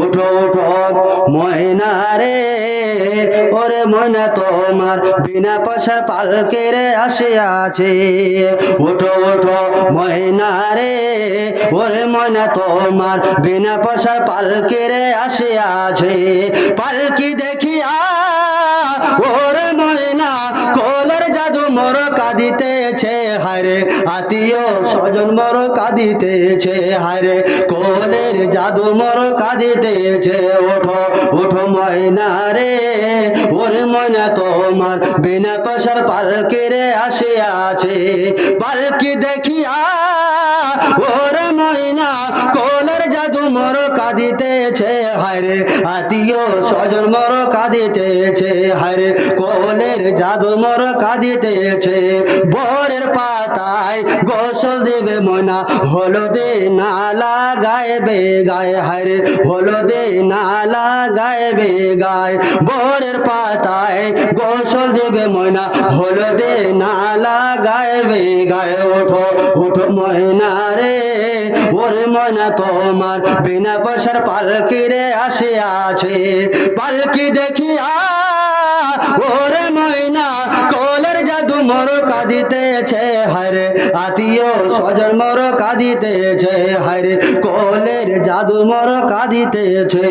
উঠো উঠো, ময়না রে। ওরে ময়না, তোমার বিনা পয়সার পালকের আসে আছে উঠো উঠো, ময়না রে। ওরে ময়না, তোমার বিনা পয়সার পালকের আসে আছে পালকি দেখিয়া, ওরে ময়না, কোলের জাদু মোর কাঁদিতেছে হারে আত্মীয় স্বজন মর কাঁদিতেছে হারে কোলের জাদু মর কাঁদিতেছে, ওঠো ওঠো ময়না রে, ওর ময়না তোমার বিনা পয়সার পালকি রে আসে আছে পালকি দেখিয়া, ওর ময়না জাদু মোর কাঁদিতেছে হারে আত্মীয় স্বজন মর কাঁদিতেছে হারে কোলের জাদু মর কাঁদিতেছে। বরের পাতায় গোসল দেবে মনা হলদে নালা গায়ে গায়ে হারে হলদে নালা গায়ে গায়ে। বরের পাতায় গোসল দেবে ময়না, হলদে নালা গায়ে গায়ে, ওঠো ওঠো ময়না রে। ওরে ময়না তোমার, বিনা পয়সার পালকি রে আসে আছে পালকি দেখিয়া ওরে ময়না কলের জাদু মোর কাঁদিতেছে হারে আতিও সজন মোর কাঁদিতেছে হারে কলের জাদু মোর কাঁদিতেছে